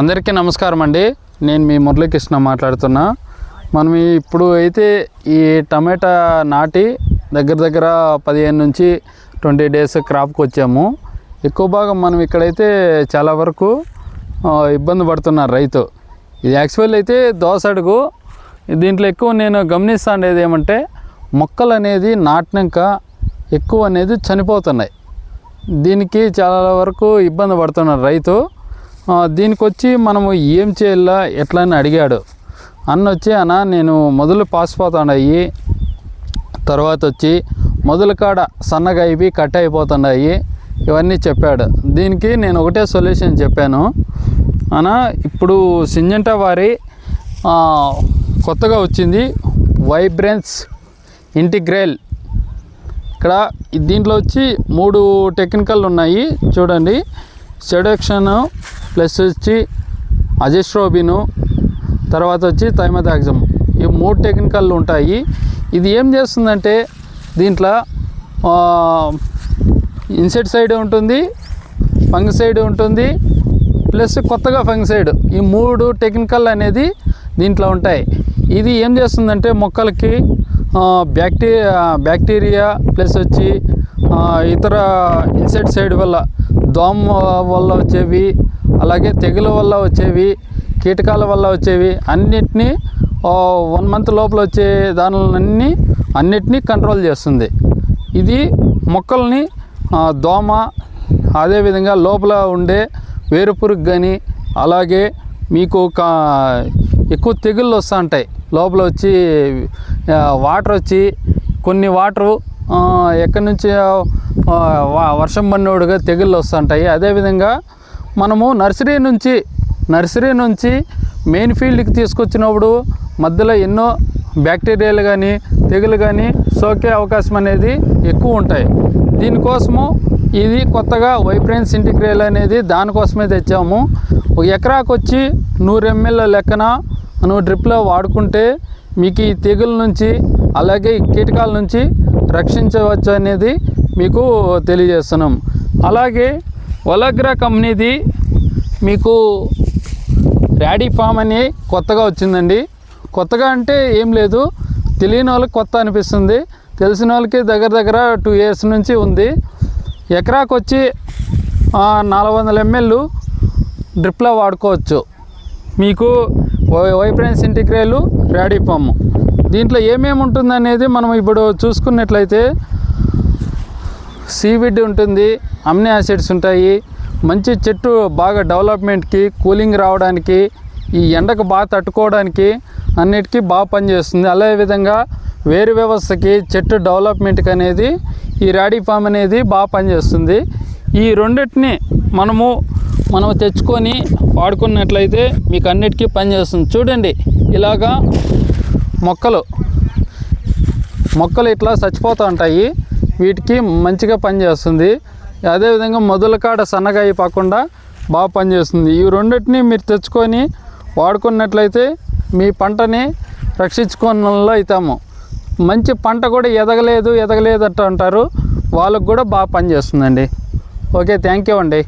అందరికీ నమస్కారం అండి. నేను మీ మురళీకృష్ణ మాట్లాడుతున్నా. మనం ఇప్పుడు అయితే ఈ టమాటా నాటి దగ్గర దగ్గర పదిహేను నుంచి ట్వంటీ డేస్ క్రాప్కి వచ్చాము. ఎక్కువ భాగం మనం ఇక్కడైతే చాలా వరకు ఇబ్బంది పడుతున్నారు రైతు. ఇది యాక్చువల్ అయితే దోస అడుగు. దీంట్లో ఎక్కువ నేను గమనిస్తాండేది ఏమంటే మొక్కలు అనేది నాటినాక ఎక్కువ అనేది చనిపోతున్నాయి. దీనికి చాలా వరకు ఇబ్బంది పడుతున్నారు రైతు. దీనికి వచ్చి మనము ఏం చేయాలా ఎట్లా అని అడిగాడు. అన్న వచ్చి అన్న నేను మొదలు పాసిపోతున్నాయి తర్వాత వచ్చి మొదలు కాడ సన్నగా అయిపోయి కట్ అయిపోతున్నాయి ఇవన్నీ చెప్పాడు. దీనికి నేను ఒకటే సొల్యూషన్ చెప్పాను. అన్న ఇప్పుడు సింజంటా వారి కొత్తగా వచ్చింది వైబ్రెన్స్ ఇంటిగ్రేల్. ఇక్కడ దీంట్లో వచ్చి మూడు టెక్నికల్ ఉన్నాయి. చూడండి. సెడక్షన్ ప్లస్ వచ్చి అజిస్ట్రోబిను తర్వాత వచ్చి థైమదాక్సమ్ ఈ మూడు టెక్నికల్ ఉంటాయి. ఇది ఏం చేస్తుందంటే దీంట్లో ఇన్సెట్ సైడ్ ఉంటుంది ఫంగిసైడ్ ఉంటుంది ప్లస్ కొత్తగా ఫంగిసైడ్ ఈ మూడు టెక్నికల్ అనేది దీంట్లో ఉంటాయి. ఇది ఏం చేస్తుందంటే మొక్కలకి బ్యాక్టీరియా బ్యాక్టీరియా ప్లస్ వచ్చి ఇతర ఇన్సెట్ సైడ్ వల్ల దోమ వల్ల వచ్చేవి అలాగే తెగుల వల్ల వచ్చేవి కీటకాల వల్ల వచ్చేవి అన్నిటినీ వన్ మంత్ లోపల వచ్చే దానిలన్నీ అన్నిటినీ కంట్రోల్ చేస్తుంది. ఇది మొక్కల్ని దోమ అదేవిధంగా లోపల ఉండే వేరుపురుగు కానీ అలాగే మీకు కా ఎక్కువ తెగుళ్ళు వస్తూ ఉంటాయి లోపల వచ్చి వాటర్ వచ్చి కొన్ని వాటరు ఎక్కడి నుంచి వర్షం పడినోడుగా తెగుళ్ళు వస్తుంటాయి. అదేవిధంగా మనము నర్సరీ నుంచి నర్సరీ నుంచి మెయిన్ ఫీల్డ్కి తీసుకొచ్చినప్పుడు మధ్యలో ఎన్నో బ్యాక్టీరియాలు కానీ తెగులు కానీ సోకే అవకాశం అనేది ఎక్కువ ఉంటాయి. దీనికోసము ఇది కొత్తగా వైబ్రెన్స్ ఇంటిగ్రేల్ అనేది దానికోసమే తెచ్చాము. ఒక ఎకరాకు వచ్చి నూరు ఎంఎల్ లెక్కన నువ్వు డ్రిప్లో వాడుకుంటే మీకు ఈ తెగుల నుంచి అలాగే ఈ కీటకాల నుంచి రక్షించవచ్చు అనేది మీకు తెలియజేస్తున్నాం. అలాగే ఒలగ్రా కంపెనీది మీకు ర్యాడీ ఫామ్ అని కొత్తగా వచ్చిందండి. కొత్తగా అంటే ఏం లేదు. తెలియని వాళ్ళకి కొత్త అనిపిస్తుంది. తెలిసిన వాళ్ళకి దగ్గర దగ్గర టూ ఇయర్స్ నుంచి ఉంది. ఎకరాకు వచ్చి నాలుగు వందల ఎంఎల్ డ్రిప్లో వాడుకోవచ్చు. మీకు వైబ్రెన్స్ ఇంటిగ్రేలు ర్యాడీ ఫామ్. దీంట్లో ఏమేమి ఉంటుందనేది మనం ఇప్పుడు చూసుకున్నట్లయితే సీవిడ్ ఉంటుంది అమ్ని యాసిడ్స్ ఉంటాయి. మంచి చెట్టు బాగా డెవలప్మెంట్కి కూలింగ్ రావడానికి ఈ ఎండకు బాగా తట్టుకోవడానికి అన్నిటికీ బాగా పనిచేస్తుంది. అదేవిధంగా వేరు వ్యవస్థకి చెట్టు డెవలప్మెంట్కి అనేది ఈ రాడీ ఫామ్ అనేది బాగా పనిచేస్తుంది. ఈ రెండింటిని మనము మనం తెచ్చుకొని వాడుకున్నట్లయితే మీకు అన్నిటికీ పనిచేస్తుంది. చూడండి ఇలాగా మొక్కలు మొక్కలు ఇట్లా చచ్చిపోతూ ఉంటాయి. వీటికి మంచిగా పనిచేస్తుంది. అదేవిధంగా మొదల కాడ సన్నగా అయిపోకుండా బాగా పనిచేస్తుంది. ఈ రెండింటిని మీరు తెచ్చుకొని వాడుకున్నట్లయితే మీ పంటని రక్షించుకోవడంలో అవుతాము మంచి పంట కూడా ఎదగలేదు ఎదగలేదు అంటారు. వాళ్ళకు కూడా బాగా పనిచేస్తుందండి. ఓకే థ్యాంక్ యూ అండి.